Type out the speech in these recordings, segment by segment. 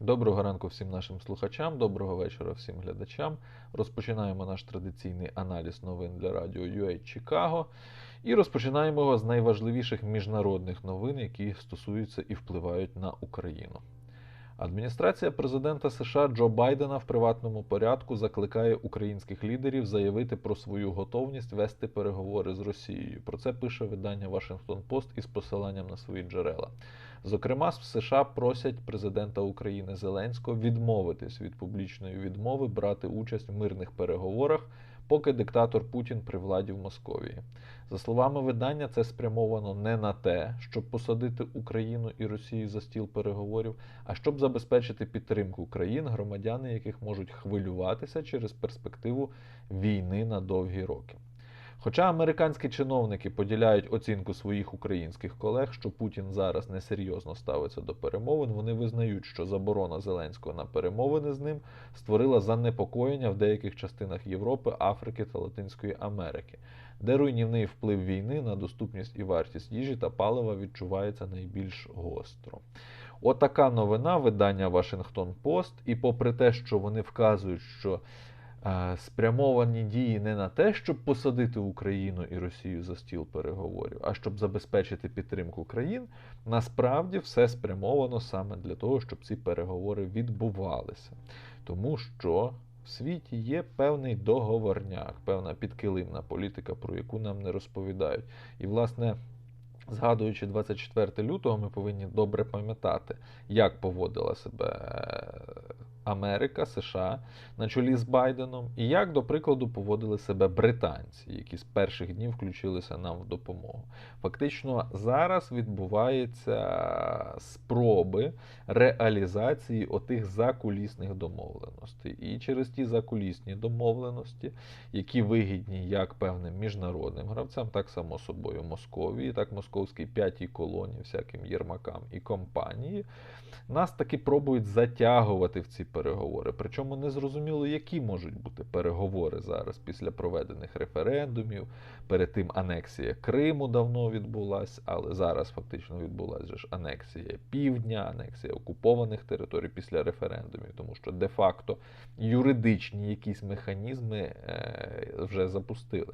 Доброго ранку всім нашим слухачам, доброго вечора всім глядачам. Розпочинаємо наш традиційний аналіз новин для радіо UA Чикаго. І розпочинаємо його з найважливіших міжнародних новин, які стосуються і впливають на Україну. Адміністрація президента США Джо Байдена в приватному порядку закликає українських лідерів заявити про свою готовність вести переговори з Росією. Про це пише видання Washington Post із посиланням на свої джерела. Зокрема, в США просять президента України Зеленського відмовитись від публічної відмови брати участь в мирних переговорах, поки диктатор Путін при владі в Московії. За словами видання, це спрямовано не на те, щоб посадити Україну і Росію за стіл переговорів, а щоб забезпечити підтримку країн, громадяни яких можуть хвилюватися через перспективу війни на довгі роки. Хоча американські чиновники поділяють оцінку своїх українських колег, що Путін зараз несерйозно ставиться до перемовин, вони визнають, що заборона Зеленського на перемовини з ним створила занепокоєння в деяких частинах Європи, Африки та Латинської Америки, де руйнівний вплив війни на доступність і вартість їжі та палива відчувається найбільш гостро. Отака новина видання Вашингтон Пост, і попри те, що вони вказують, що спрямовані дії не на те, щоб посадити Україну і Росію за стіл переговорів, а щоб забезпечити підтримку країн, насправді все спрямовано саме для того, щоб ці переговори відбувалися. Тому що в світі є певний договорняк, певна підкилимна політика, про яку нам не розповідають. І, власне. Згадуючи 24 лютого, ми повинні добре пам'ятати, як поводила себе Америка, США на чолі з Байденом, і як, до прикладу, поводили себе британці, які з перших днів включилися нам в допомогу. Фактично, зараз відбуваються спроби реалізації отих закулісних домовленостей. І через ті закулісні домовленості, які вигідні як певним міжнародним гравцям, так само собою Московії, так московській п'ятій колонії, всяким єрмакам і компанії, нас таки пробують затягувати в ці переговори. Причому не зрозуміло, які можуть бути переговори зараз після проведених референдумів. Перед тим анексія Криму давно відбулася, але зараз фактично відбулася ж анексія півдня, анексія окупованих територій після референдумів, тому що де-факто юридичні якісь механізми е, вже запустили.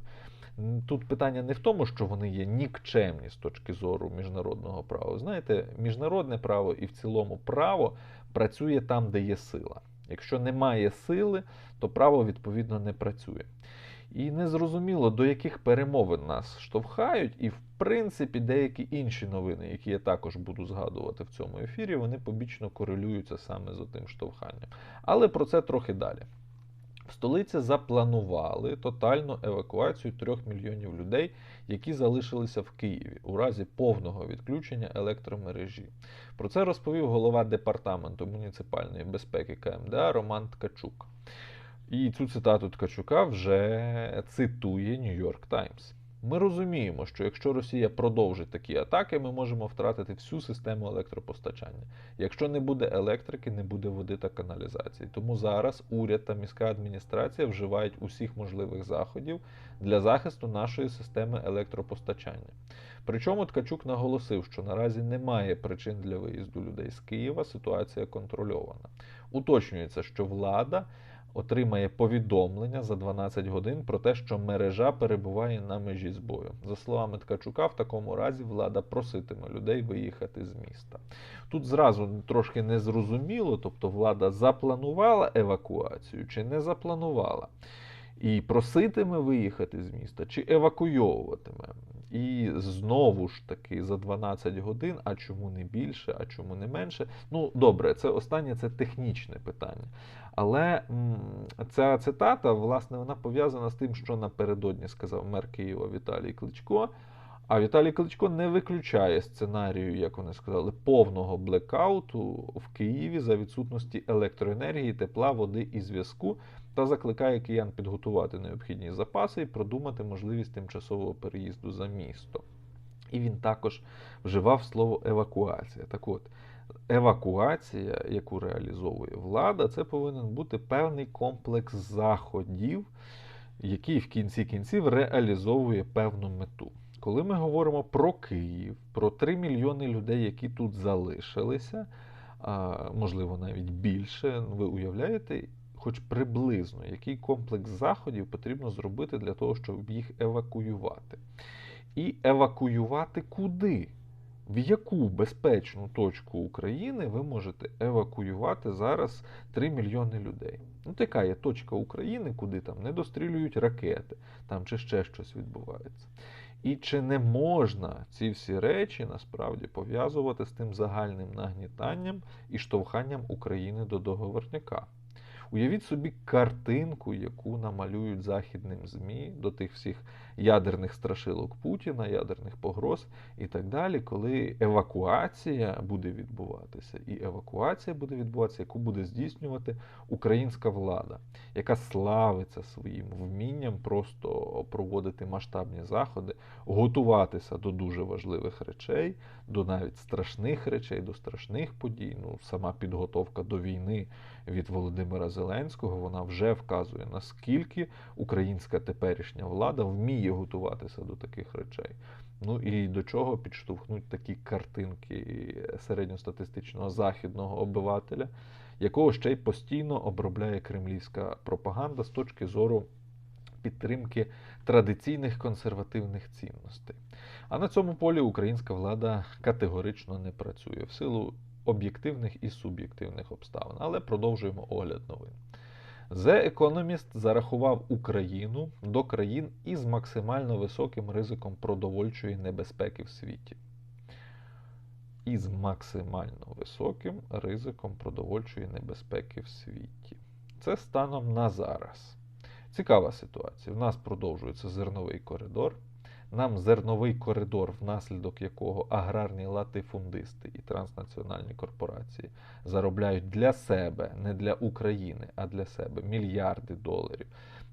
Тут питання не в тому, що вони є нікчемні з точки зору міжнародного права. Знаєте, міжнародне право і в цілому право працює там, де є сила. Якщо немає сили, то право відповідно не працює. І незрозуміло, до яких перемовин нас штовхають, і в принципі деякі інші новини, які я також буду згадувати в цьому ефірі, вони побічно корелюються саме з тим штовханням. Але про це трохи далі. Столиці запланували тотальну евакуацію трьох мільйонів людей, які залишилися в Києві у разі повного відключення електромережі. Про це розповів голова департаменту муніципальної безпеки КМДА Роман Ткачук. І цю цитату Ткачука вже цитує Нью-Йорк Times. Ми розуміємо, що якщо Росія продовжить такі атаки, ми можемо втратити всю систему електропостачання. Якщо не буде електрики, не буде води та каналізації. Тому зараз уряд та міська адміністрація вживають усіх можливих заходів для захисту нашої системи електропостачання. Причому Ткачук наголосив, що наразі немає причин для виїзду людей з Києва, ситуація контрольована. Уточнюється, що влада отримає повідомлення за 12 годин про те, що мережа перебуває на межі збою. За словами Ткачука, в такому разі влада проситиме людей виїхати з міста. Тут зразу трошки незрозуміло, тобто влада запланувала евакуацію чи не запланувала. І проситиме виїхати з міста, чи евакуйовуватиме. І знову ж таки за 12 годин, а чому не більше, а чому не менше. Ну, добре, це останнє це технічне питання. Але ця цитата, власне, вона пов'язана з тим, що напередодні сказав мер Києва Віталій Кличко. А Віталій Кличко не виключає сценарію, як вони сказали, повного блекауту в Києві за відсутності електроенергії, тепла, води і зв'язку та закликає киян підготувати необхідні запаси і продумати можливість тимчасового переїзду за місто. І він також вживав слово евакуація. Так от, евакуація, яку реалізовує влада, це повинен бути певний комплекс заходів, який в кінці кінців реалізовує певну мету. Коли ми говоримо про Київ, про 3 мільйони людей, які тут залишилися, можливо, навіть більше. Ви уявляєте, хоч приблизно, який комплекс заходів потрібно зробити для того, щоб їх евакуювати. І евакуювати куди? В яку безпечну точку України ви можете евакуювати зараз 3 мільйони людей? Ну, така є точка України, куди там не дострілюють ракети, там чи ще щось відбувається. І чи не можна ці всі речі насправді пов'язувати з тим загальним нагнітанням і штовханням України до договорняка? Уявіть собі картинку, яку намалюють західним ЗМІ до тих всіх ядерних страшилок Путіна, ядерних погроз і так далі, коли евакуація буде відбуватися, і евакуація буде відбуватися, яку буде здійснювати українська влада, яка славиться своїм вмінням просто проводити масштабні заходи, готуватися до дуже важливих речей, до навіть страшних речей, до страшних подій. Ну, сама підготовка до війни від Володимира Зеленського вона вже вказує, наскільки українська теперішня влада вміє готуватися до таких речей. Ну і до чого підштовхнуть такі картинки середньостатистичного західного обивателя, якого ще й постійно обробляє кремлівська пропаганда з точки зору підтримки традиційних консервативних цінностей. А на цьому полі українська влада категорично не працює в силу об'єктивних і суб'єктивних обставин. Але продовжуємо огляд новин. The Economist зарахував Україну до країн із максимально високим ризиком продовольчої небезпеки в світі. Із максимально високим ризиком продовольчої небезпеки в світі. Це станом на зараз. Цікава ситуація. В нас продовжується зерновий коридор. Нам зерновий коридор, внаслідок якого аграрні латифундисти і транснаціональні корпорації заробляють для себе, не для України, а для себе мільярди доларів.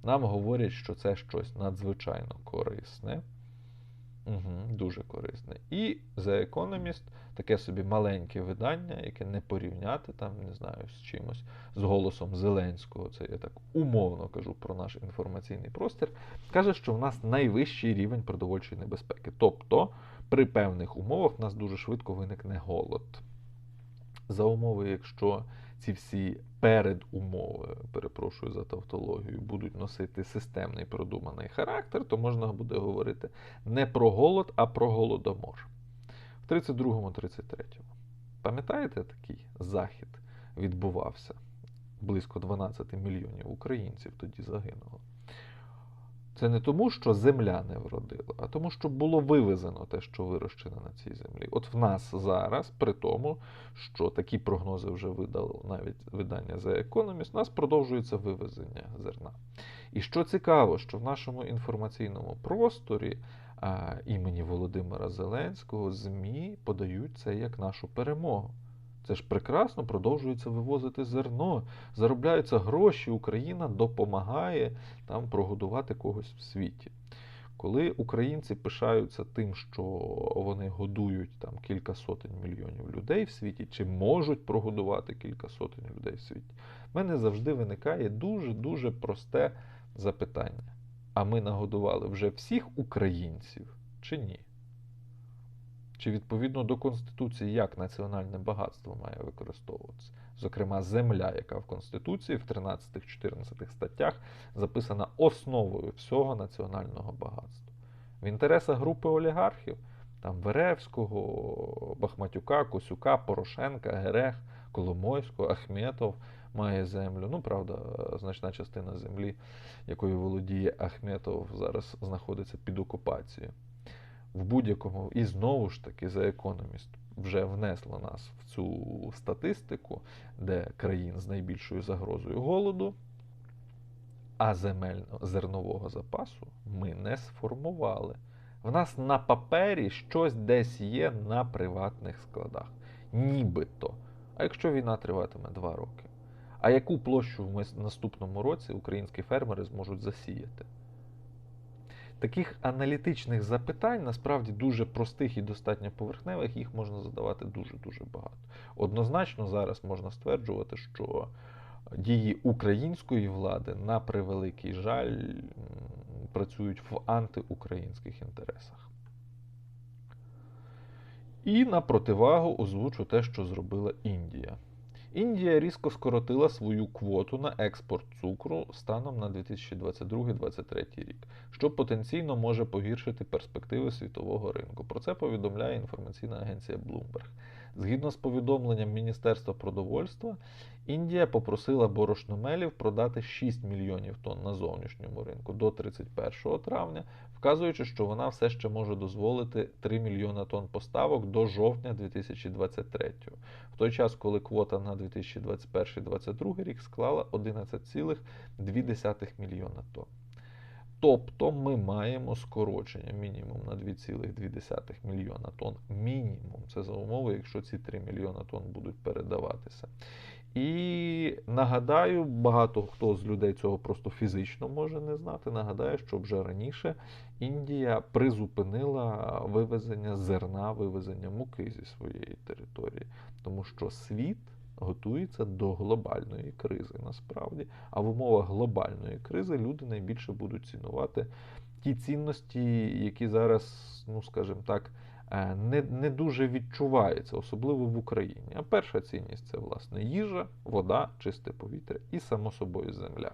Нам говорять, що це щось надзвичайно корисне. Угу, Дуже корисне. І The Economist таке собі маленьке видання, яке не порівняти, там, не знаю, з чимось, з голосом Зеленського, це я так умовно кажу про наш інформаційний простір, каже, що в нас найвищий рівень продовольчої небезпеки. Тобто, при певних умовах в нас дуже швидко виникне голод. За умови, якщо ці всі передумови, перепрошую за тавтологію, будуть носити системний продуманий характер, то можна буде говорити не про голод, а про голодомор. В 32-33. Пам'ятаєте, такий захід відбувався? Близько 12 мільйонів українців тоді загинуло. Це не тому, що земля не вродила, а тому, що було вивезено те, що вирощене на цій землі. От в нас зараз, при тому, що такі прогнози вже видало навіть видання The Economist, у нас продовжується вивезення зерна. І що цікаво, що в нашому інформаційному просторі а, імені Володимира Зеленського ЗМІ подають це як нашу перемогу. Це ж прекрасно продовжується вивозити зерно, заробляються гроші, Україна допомагає там прогодувати когось в світі. Коли українці пишаються тим, що вони годують там кілька сотень мільйонів людей в світі, чи можуть прогодувати кілька сотень людей в світі, в мене завжди виникає дуже-дуже просте запитання: а ми нагодували вже всіх українців чи ні? Чи відповідно до Конституції як національне багатство має використовуватися. Зокрема, земля, яка в Конституції в 13-14 статтях записана основою всього національного багатства. В інтересах групи олігархів, там Веревського, Бахматюка, Косюка, Порошенка, Герех, Коломойського, Ахметов має землю. Ну, правда, значна частина землі, якою володіє Ахметов, зараз знаходиться під окупацією в будь-якому, і знову ж таки, за економіст вже внесло нас в цю статистику, де країн з найбільшою загрозою голоду, а земельно зернового запасу ми не сформували. В нас на папері щось десь є на приватних складах. Нібито. А якщо війна триватиме два роки? А яку площу в наступному році українські фермери зможуть засіяти? Таких аналітичних запитань, насправді дуже простих і достатньо поверхневих, їх можна задавати дуже-дуже багато. Однозначно, зараз можна стверджувати, що дії української влади на превеликий жаль працюють в антиукраїнських інтересах. І на противагу озвучу те, що зробила Індія. Індія різко скоротила свою квоту на експорт цукру станом на 2022-2023 рік, що потенційно може погіршити перспективи світового ринку. Про це повідомляє інформаційна агенція Bloomberg. Згідно з повідомленням Міністерства продовольства, Індія попросила борошномелів продати 6 мільйонів тонн на зовнішньому ринку до 31 травня, вказуючи, що вона все ще може дозволити 3 мільйона тонн поставок до жовтня 2023, в той час, коли квота на 2021-2022 рік склала 11,2 мільйона тонн. Тобто ми маємо скорочення мінімум на 2,2 мільйона тонн. Мінімум. Це за умови, якщо ці 3 мільйона тонн будуть передаватися. І нагадаю, багато хто з людей цього просто фізично може не знати. Нагадаю, що вже раніше Індія призупинила вивезення зерна, вивезення муки зі своєї території, тому що світ готується до глобальної кризи насправді. А в умовах глобальної кризи люди найбільше будуть цінувати ті цінності, які зараз, ну скажімо так, е, не не дуже відчуваються, особливо в Україні. А перша цінність це власне їжа, вода, чисте повітря і, само собою, земля.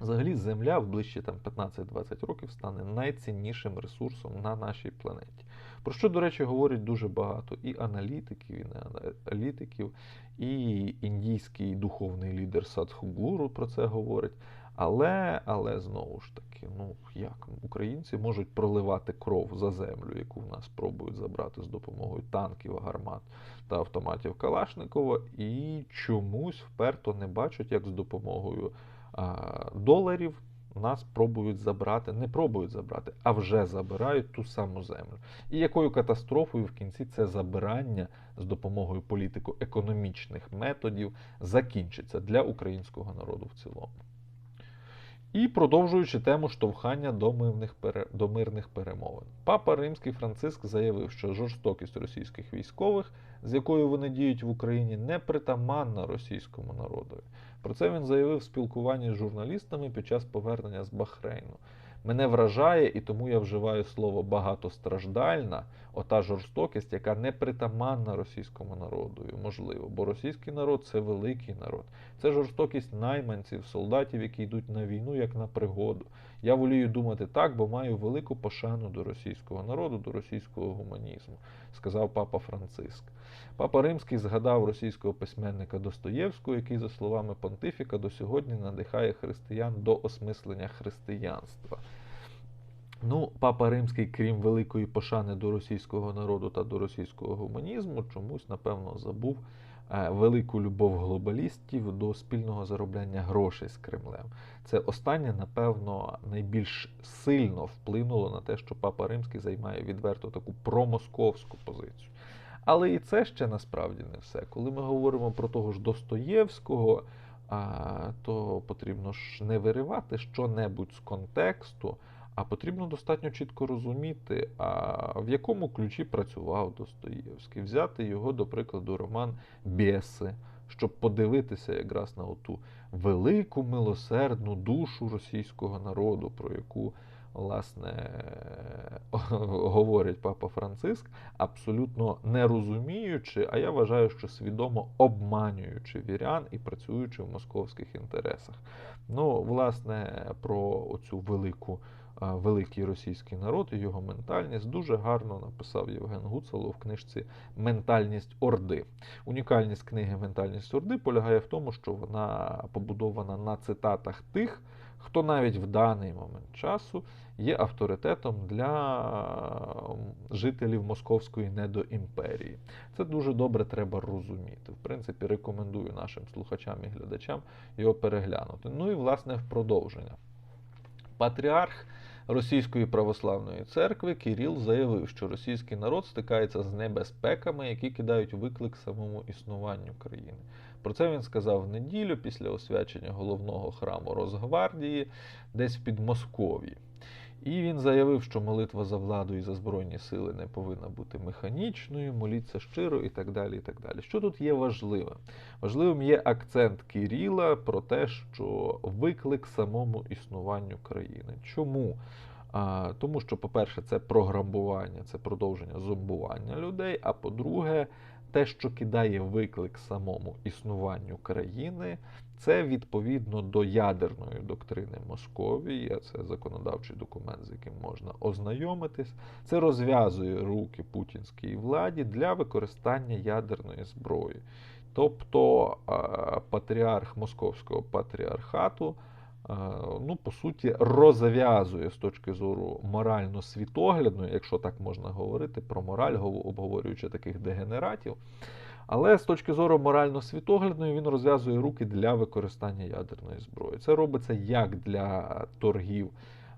Взагалі, земля в ближчі 15-20 років стане найціннішим ресурсом на нашій планеті. Про що, до речі, говорять дуже багато і аналітиків, і аналітиків, і індійський духовний лідер Садхгуру про це говорить. Але але знову ж таки, ну як українці можуть проливати кров за землю, яку в нас пробують забрати з допомогою танків, гармат та автоматів Калашникова, і чомусь вперто не бачать, як з допомогою доларів нас пробують забрати, не пробують забрати, а вже забирають ту саму землю. І якою катастрофою в кінці це забирання з допомогою політико-економічних методів закінчиться для українського народу в цілому. І продовжуючи тему штовхання до мирних до мирних перемовин, папа Римський Франциск заявив, що жорстокість російських військових, з якою вони діють в Україні, не притаманна російському народові. Про це він заявив в спілкуванні з журналістами під час повернення з Бахрейну. Мене вражає, і тому я вживаю слово багатостраждальна, ота жорстокість, яка не притаманна російському народу, можливо, бо російський народ це великий народ. Це жорстокість найманців, солдатів, які йдуть на війну як на пригоду. Я волію думати так, бо маю велику пошану до російського народу, до російського гуманізму, сказав папа Франциск. Папа Римський згадав російського письменника Достоєвського, який, за словами Понтифіка, до сьогодні надихає християн до осмислення християнства. Ну, папа Римський, крім великої пошани до російського народу та до російського гуманізму, чомусь, напевно, забув велику любов глобалістів до спільного заробляння грошей з Кремлем. Це останнє, напевно, найбільш сильно вплинуло на те, що папа Римський займає відверто таку промосковську позицію. Але і це ще насправді не все. Коли ми говоримо про того ж Достоєвського, то потрібно ж не виривати що-небудь з контексту, а потрібно достатньо чітко розуміти, а в якому ключі працював Достоєвський, взяти його, до прикладу, роман Бєси, щоб подивитися якраз на ту велику милосердну душу російського народу, про яку власне говорить папа Франциск, абсолютно не розуміючи, а я вважаю, що свідомо обманюючи вірян і працюючи в московських інтересах. Ну, власне, про оцю велику. Великий російський народ і його ментальність дуже гарно написав Євген Гуцало в книжці Ментальність Орди. Унікальність книги Ментальність Орди полягає в тому, що вона побудована на цитатах тих, хто навіть в даний момент часу є авторитетом для жителів Московської недоімперії. Це дуже добре треба розуміти. В принципі, рекомендую нашим слухачам і глядачам його переглянути. Ну і власне в продовження. Патріарх Російської православної церкви Кіріл заявив, що російський народ стикається з небезпеками, які кидають виклик самому існуванню країни. Про це він сказав в неділю після освячення головного храму Росгвардії, десь в Підмосков'ї. І він заявив, що молитва за владу і за Збройні сили не повинна бути механічною, моліться щиро і так далі. і так далі. Що тут є важливим? Важливим є акцент Кіріла про те, що виклик самому існуванню країни. Чому? А, Тому що, по-перше, це програмування, це продовження зомбування людей. А по-друге, те, що кидає виклик самому існуванню країни, це відповідно до ядерної доктрини Московії, це законодавчий документ, з яким можна ознайомитись. Це розв'язує руки путінській владі для використання ядерної зброї. Тобто патріарх Московського патріархату. Ну, по суті, розв'язує з точки зору морально-світоглядної, якщо так можна говорити, про мораль, обговорюючи таких дегенератів. Але з точки зору морально-світоглядної він розв'язує руки для використання ядерної зброї. Це робиться як для торгів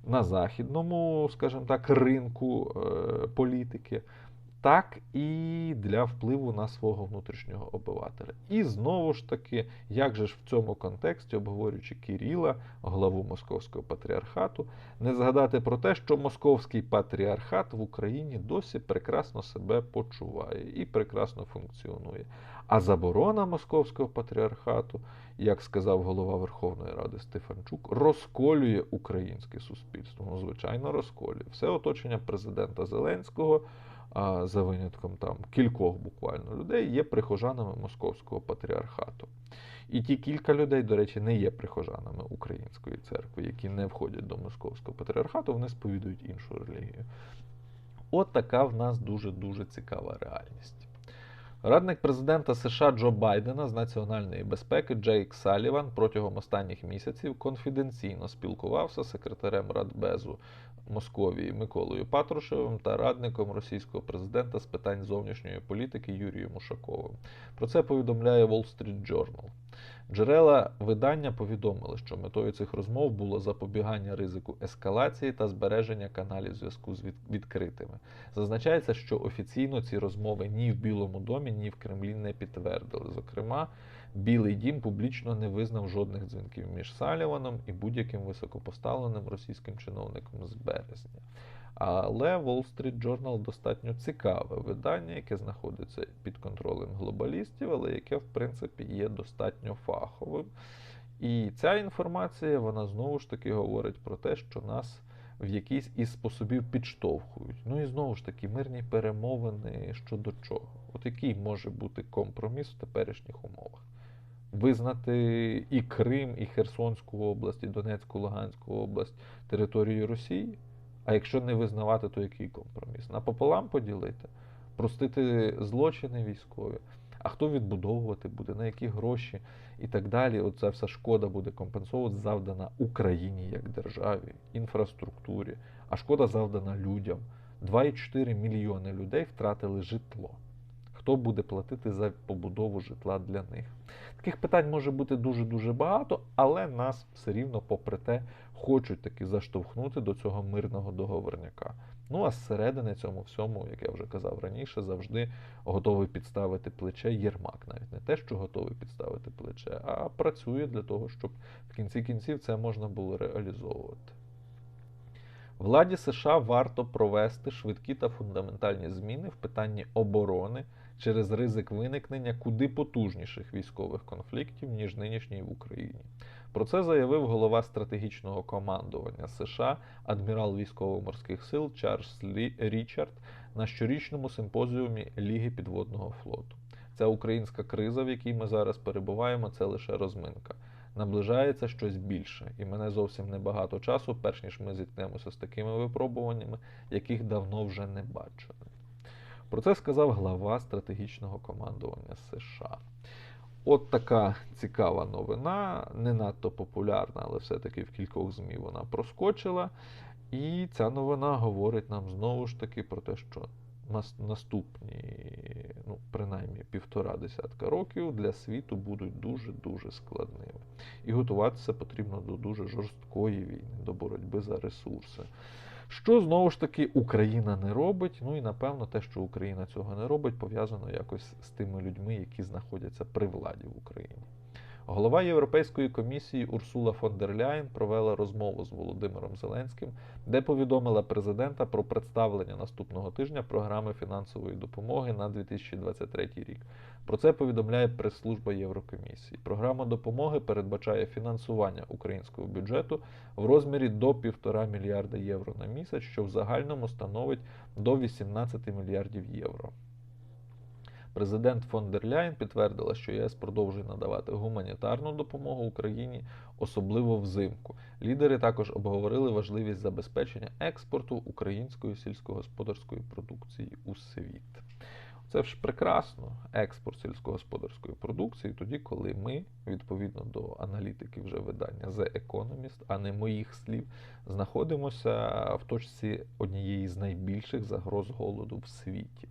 на західному, скажімо так, ринку е, політики, так і для впливу на свого внутрішнього обивателя. І знову ж таки, як же ж в цьому контексті, обговорюючи Кирила, главу Московського патріархату, не згадати про те, що Московський патріархат в Україні досі прекрасно себе почуває і прекрасно функціонує. А заборона Московського патріархату, як сказав голова Верховної Ради Стефанчук, розколює українське суспільство. Ну, звичайно, розколює. Все оточення президента Зеленського за винятком там кількох буквально людей, є прихожанами Московського патріархату. І ті кілька людей, до речі, не є прихожанами Української церкви, які не входять до Московського патріархату, вони сповідують іншу релігію. От така в нас дуже-дуже цікава реальність. Радник президента США Джо Байдена з національної безпеки Джейк Саліван протягом останніх місяців конфіденційно спілкувався з секретарем Радбезу Московії Миколою Патрушевим та радником російського президента з питань зовнішньої політики Юрієм Ушаковим. Про це повідомляє Wall Street Journal. Джерела видання повідомили, що метою цих розмов було запобігання ризику ескалації та збереження каналів зв'язку з відкритими. Зазначається, що офіційно ці розмови ні в Білому домі, ні в Кремлі не підтвердили. Зокрема, Білий дім публічно не визнав жодних дзвінків між Саліваном і будь-яким високопоставленим російським чиновником з березня. Але Wall Street Journal достатньо цікаве видання, яке знаходиться під контролем глобалістів, але яке, в принципі, є достатньо фаховим. І ця інформація, вона знову ж таки говорить про те, що нас в якийсь із способів підштовхують. Ну і знову ж таки, мирні перемовини щодо чого? От який може бути компроміс в теперішніх умовах? Визнати і Крим, і Херсонську область, і Донецьку, Луганську область територією Росії? А якщо не визнавати, то який компроміс? Напополам поділити, простити злочини військові. А хто відбудовувати буде, на які гроші і так далі. Оця вся шкода буде компенсовувати, завдана Україні як державі, інфраструктурі, а шкода завдана людям. 2,4 мільйони людей втратили житло. Хто буде платити за побудову житла для них? Таких питань може бути дуже-дуже багато, але нас все рівно, попри те, хочуть таки заштовхнути до цього мирного договорняка. Ну а зсередини цьому всьому, як я вже казав раніше, завжди готовий підставити плече Єрмак, навіть не те, що готовий підставити плече, а працює для того, щоб в кінці кінців це можна було реалізовувати. Владі США варто провести швидкі та фундаментальні зміни в питанні оборони через ризик виникнення куди потужніших військових конфліктів, ніж нинішній в Україні. Про це заявив голова стратегічного командування США, адмірал військово-морських сил Чарльз Річард на щорічному симпозіумі Ліги підводного флоту. Ця українська криза, в якій ми зараз перебуваємо, це лише розминка. Наближається щось більше, і мене зовсім небагато часу, перш ніж ми зіткнемося з такими випробуваннями, яких давно вже не бачили. Про це сказав глава стратегічного командування США. От така цікава новина, не надто популярна, але все-таки в кількох ЗМІ вона проскочила. І ця новина говорить нам знову ж таки про те, що наступні, ну, принаймні півтора десятка років для світу будуть дуже-дуже складними. І готуватися потрібно до дуже жорсткої війни, до боротьби за ресурси. Що знову ж таки Україна не робить. Ну і напевно те, що Україна цього не робить, пов'язано якось з тими людьми, які знаходяться при владі в Україні. Голова Європейської комісії Урсула фон дер Ляєн провела розмову з Володимиром Зеленським, де повідомила президента про представлення наступного тижня програми фінансової допомоги на 2023 рік. Про це повідомляє прес-служба Єврокомісії. Програма допомоги передбачає фінансування українського бюджету в розмірі до 1,5 мільярда євро на місяць, що в загальному становить до 18 мільярдів євро. Президент фон дер Ляйн підтвердила, що ЄС продовжує надавати гуманітарну допомогу Україні, особливо взимку. Лідери також обговорили важливість забезпечення експорту української сільськогосподарської продукції у світ. Це ж прекрасно, експорт сільськогосподарської продукції, тоді, коли ми, відповідно до аналітики вже видання The Economist, а не моїх слів, знаходимося в точці однієї з найбільших загроз голоду в світі.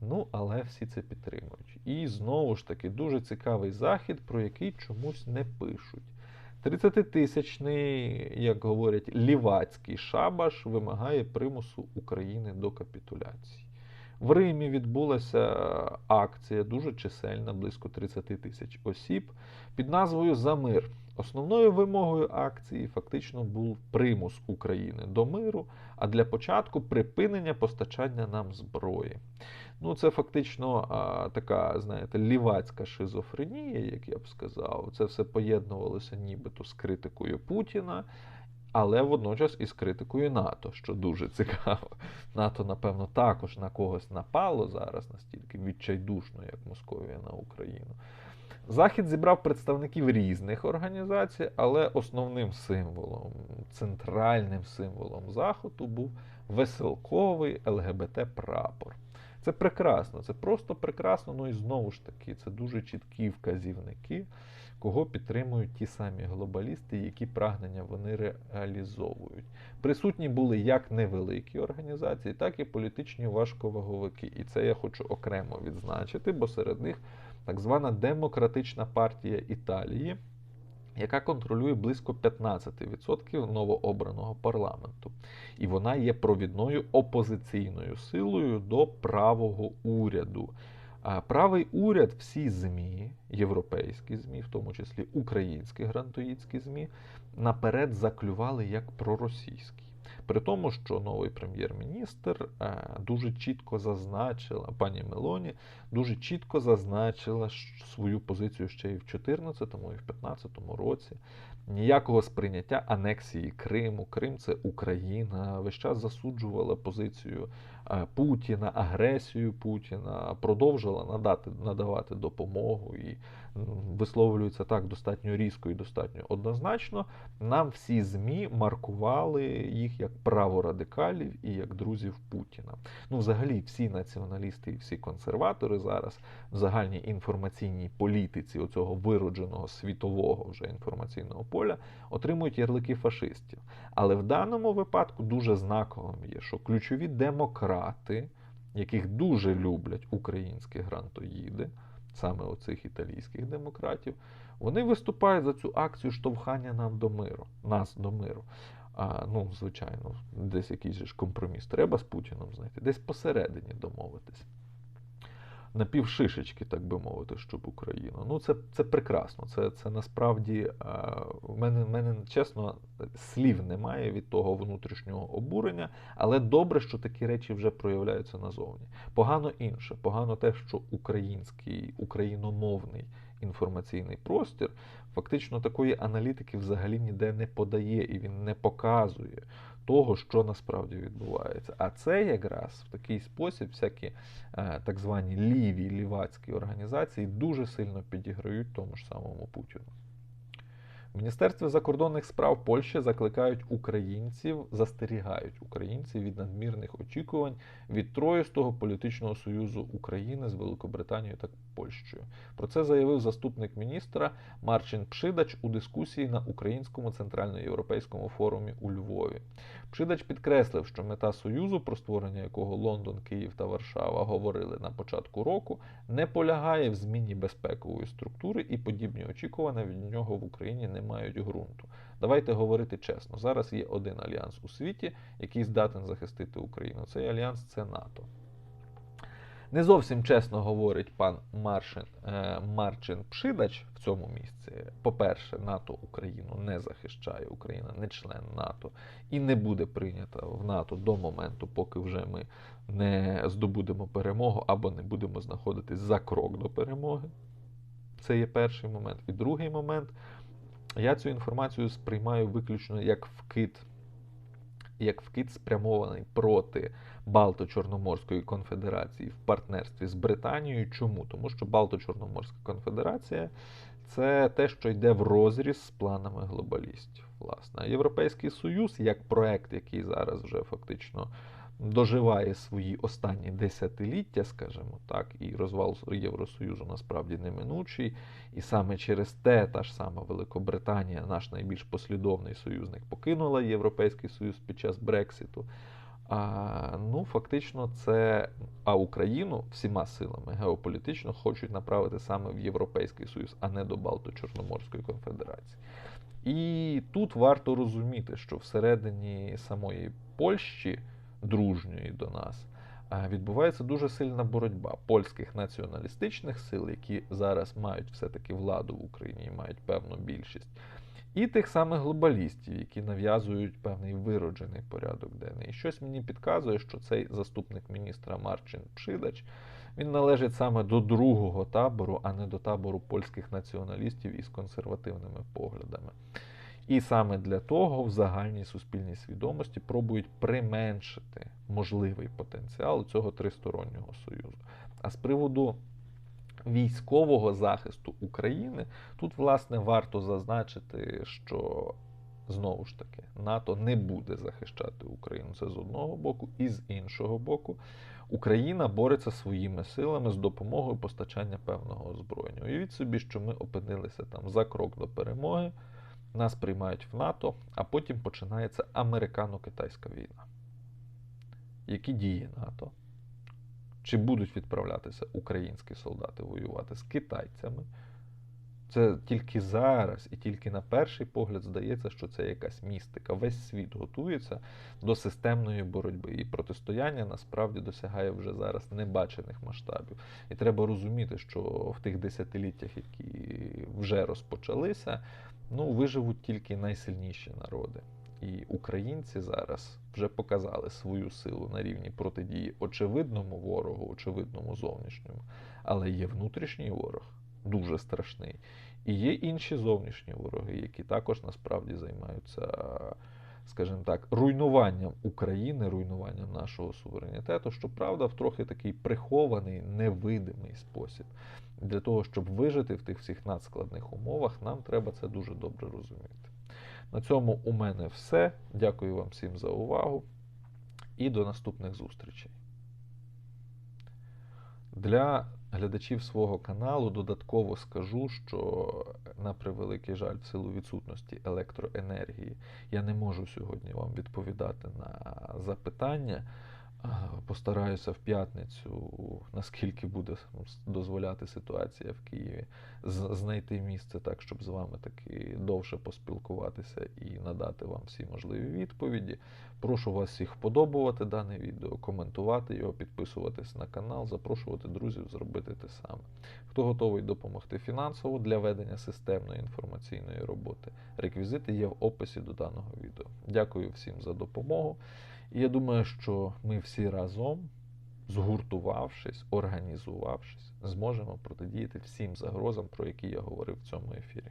Ну, але всі це підтримують. І знову ж таки дуже цікавий захід, про який чомусь не пишуть. 30-тисячний, як говорять, лівацький шабаш вимагає примусу України до капітуляції. В Римі відбулася акція дуже чисельна, близько 30 тисяч осіб, під назвою За мир. Основною вимогою акції фактично був примус України до миру, а для початку припинення постачання нам зброї. Ну, це фактично а, така, знаєте, лівацька шизофренія, як я б сказав. Це все поєднувалося нібито з критикою Путіна але водночас із критикою НАТО, що дуже цікаво. НАТО, напевно, також на когось напало зараз настільки відчайдушно, як Московія на Україну. Захід зібрав представників різних організацій, але основним символом, центральним символом заходу був веселковий ЛГБТ-прапор. Це прекрасно, це просто прекрасно. Ну і знову ж таки, це дуже чіткі вказівники кого підтримують ті самі глобалісти, які прагнення вони реалізовують. Присутні були як невеликі організації, так і політичні важковаговики. І це я хочу окремо відзначити, бо серед них так звана Демократична партія Італії. Яка контролює близько 15% новообраного парламенту, і вона є провідною опозиційною силою до правого уряду. Правий уряд, всі ЗМІ, європейські ЗМІ, в тому числі українські грантоїдські ЗМІ, наперед заклювали як проросійські. При тому, що новий прем'єр-міністр е, дуже чітко зазначила, пані Мелоні дуже чітко зазначила свою позицію ще і в 2014 і в 2015 році. Ніякого сприйняття анексії Криму. Крим це Україна. Весь час засуджувала позицію Е, Путіна, агресію Путіна, продовжила надати, надавати допомогу і висловлюється так достатньо різко і достатньо однозначно. Нам всі ЗМІ маркували їх як праворадикалів і як друзів Путіна. Ну, взагалі, всі націоналісти і всі консерватори зараз в загальній інформаційній політиці оцього виродженого світового вже інформаційного поля отримують ярлики фашистів. Але в даному випадку дуже знаковим є, що ключові демократи, яких дуже люблять українські грантоїди, саме оцих італійських демократів, вони виступають за цю акцію штовхання нам до миру, нас до миру. А, Ну, звичайно, десь якийсь же компроміс треба з Путіном знайти, десь посередині домовитись напівшишечки, так би мовити, щоб Україну. Ну, це це прекрасно. Це це насправді в мене, в мене чесно слів немає від того внутрішнього обурення, але добре, що такі речі вже проявляються назовні. Погано інше, погано те, що український, україномовний інформаційний простір фактично такої аналітики взагалі ніде не подає і він не показує того, що насправді відбувається. А це якраз в такий спосіб всякі е, так звані ліві лівацькі організації дуже сильно підіграють тому ж самому Путіну. В Міністерстві закордонних справ Польщі закликають українців, застерігають українців від надмірних очікувань від троїстого політичного союзу України з Великобританією та Польщею. Про це заявив заступник міністра Марчин Пшидач у дискусії на Українському центральноєвропейському форумі у Львові. Пшидач підкреслив, що мета союзу, про створення якого Лондон, Київ та Варшава говорили на початку року, не полягає в зміні безпекової структури і подібні очікування від нього в Україні не мають ґрунту. Давайте говорити чесно. Зараз є один альянс у світі, який здатен захистити Україну. Цей альянс це НАТО. Не зовсім чесно говорить пан Маршин, е, Марчин Пшидач в цьому місці. По-перше, НАТО Україну не захищає, Україна не член НАТО і не буде прийнята в НАТО до моменту, поки вже ми не здобудемо перемогу або не будемо знаходитись за крок до перемоги. Це є перший момент. І другий момент, я цю інформацію сприймаю виключно як вкид, як вкид спрямований проти Балто-Чорноморської конфедерації в партнерстві з Британією. Чому? Тому що Балто-Чорноморська конфедерація це те, що йде в розріз з планами глобалістів. Власне, Європейський Союз як проект, який зараз вже фактично доживає свої останні десятиліття, скажімо так, і розвал Євросоюзу насправді неминучий. І саме через те та ж сама Великобританія, наш найбільш послідовний союзник, покинула Європейський Союз під час Брекситу. А, Ну, фактично, це а Україну всіма силами геополітично хочуть направити саме в Європейський Союз, а не до Балто-Чорноморської конфедерації. І тут варто розуміти, що всередині самої Польщі, дружньої до нас, відбувається дуже сильна боротьба польських націоналістичних сил, які зараз мають все-таки владу в Україні і мають певну більшість. І тих самих глобалістів, які нав'язують певний вироджений порядок денний. І щось мені підказує, що цей заступник міністра Марчин Пшидач він належить саме до другого табору, а не до табору польських націоналістів із консервативними поглядами. І саме для того в загальній суспільній свідомості пробують применшити можливий потенціал цього тристороннього союзу. А з приводу військового захисту України, тут, власне, варто зазначити, що знову ж таки НАТО не буде захищати Україну. Це з одного боку, і з іншого боку, Україна бореться своїми силами з допомогою постачання певного озброєння. Уявіть собі, що ми опинилися там за крок до перемоги. Нас приймають в НАТО, а потім починається американо-китайська війна. Які дії НАТО? Чи будуть відправлятися українські солдати воювати з китайцями? Це тільки зараз і тільки на перший погляд здається, що це якась містика. Весь світ готується до системної боротьби. І протистояння насправді досягає вже зараз небачених масштабів. І треба розуміти, що в тих десятиліттях, які вже розпочалися, ну, виживуть тільки найсильніші народи. І українці зараз вже показали свою силу на рівні протидії очевидному ворогу, очевидному зовнішньому, але є внутрішній ворог дуже страшний. І є інші зовнішні вороги, які також насправді займаються, скажімо так, руйнуванням України, руйнуванням нашого суверенітету, щоправда, в трохи такий прихований, невидимий спосіб. Для того, щоб вижити в тих всіх надскладних умовах, нам треба це дуже добре розуміти. На цьому у мене все. Дякую вам всім за увагу і до наступних зустрічей. Для глядачів свого каналу додатково скажу, що на превеликий жаль, в силу відсутності електроенергії, я не можу сьогодні вам відповідати на запитання. Постараюся в п'ятницю, наскільки буде дозволяти ситуація в Києві, знайти місце так, щоб з вами таки довше поспілкуватися і надати вам всі можливі відповіді. Прошу вас всіх вподобувати дане відео, коментувати його, підписуватись на канал, запрошувати друзів зробити те саме. Хто готовий допомогти фінансово для ведення системної інформаційної роботи, реквізити є в описі до даного відео. Дякую всім за допомогу. І я думаю, що ми всі разом, згуртувавшись, організувавшись, зможемо протидіяти всім загрозам, про які я говорив в цьому ефірі.